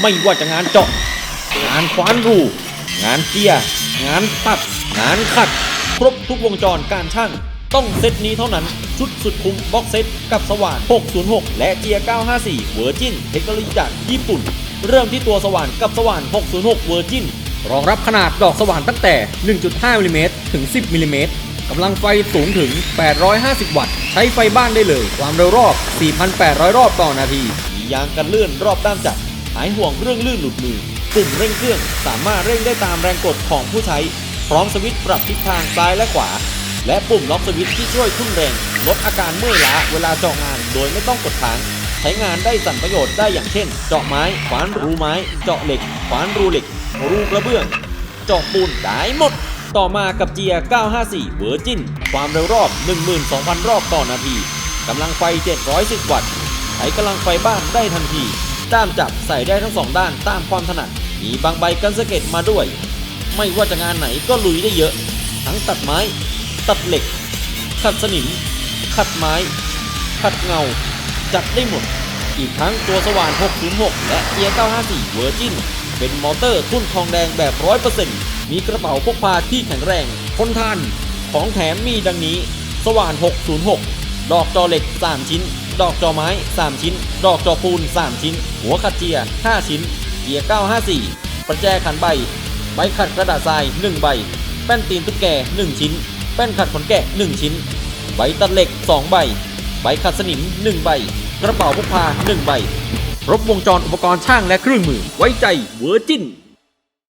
ไม่ว่าจะงานเจาะ งานคว้านรู งานเจียร์งานตัด งานขัด ครบทุกวงจรการช่างต้องเซตนี้เท่านั้น ชุดสุดคุ้มบ็อกเซตกับสว่าน 606 และเจียร์954 เวอร์จินเทคโนโลยีจากญี่ปุ่น เริ่มที่ตัวสว่านกับสว่าน 606 เวอร์จินรองรับขนาดดอกสว่านตั้งแต่ 1.5มิลลิเมตรถึง 10มิลลิเมตรกำลังไฟสูงถึง 850 วัตต์ ใช้ไฟบ้านได้เลย ความเร็วรอบ 4,800 รอบต่อนาที มียางกันลื่นรอบด้านจับหายห่วงเรื่องลื่นหลุดมือ ปุ่มเร่งเครื่องสามารถเร่งได้ตามแรงกดของผู้ใช้ พร้อมสวิตช์ปรับทิศทางซ้ายและขวา และปุ่มล็อกสวิตช์ที่ช่วยทุ่นแรง ลดอาการเมื่อยล้าเวลาเจาะงานโดยไม่ต้องกดค้าง ใช้งานได้สั่นประโยชน์ได้อย่างเช่น เจาะไม้ขวานรูไม้ เจาะเหล็ก ขวานรูเหล็ก รูกระเบื้อง เจาะปูนได้หมด ต่อมากับเจีย 954เวอร์จินความเร็วรอบ 12,000 รอบต่อนาทีกำลังไฟ 710 วัตต์ใช้กำลังไฟบ้านได้ทันที ด้ามจับใส่ได้ทั้งสองด้านตามความถนัด มีบางใบกันสะเก็ดมาด้วย ไม่ว่าจะงานไหนก็ลุยได้เยอะ ทั้งตัดไม้ ตัดเหล็ก ขัดสนิม ขัดไม้ ขัดเงา จัดได้หมด อีกทั้งตัวสว่าน606 และเกียร์954เวอร์จินเป็นมอเตอร์ทุ่นทองแดงแบบ 100%มีกระเป๋าพกพาที่แข็งแรงทนทาน ของแถมมีดังนี้ สว่าน 606 ดอกจอเหล็ก 3 ชิ้น ดอกจอไม้ 3 ชิ้น ดอกจอปูน 3 ชิ้น หัวขัดเจียร์5ชิ้น เกียร์ 954 ประแจขันใบ ใบขัดกระดาษทราย 1 ใบ แป้นตีนตุ๊กแก 1 ชิ้น แป้นขัดขนแกะ 1 ชิ้น ใบตัดเหล็ก 2 ใบ ใบขัดสนิม 1 ใบ กระเป๋าพกพา 1 ใบครบวงจรอุปกรณ์ช่างและเครื่องมือ ไว้ใจเวอร์จิน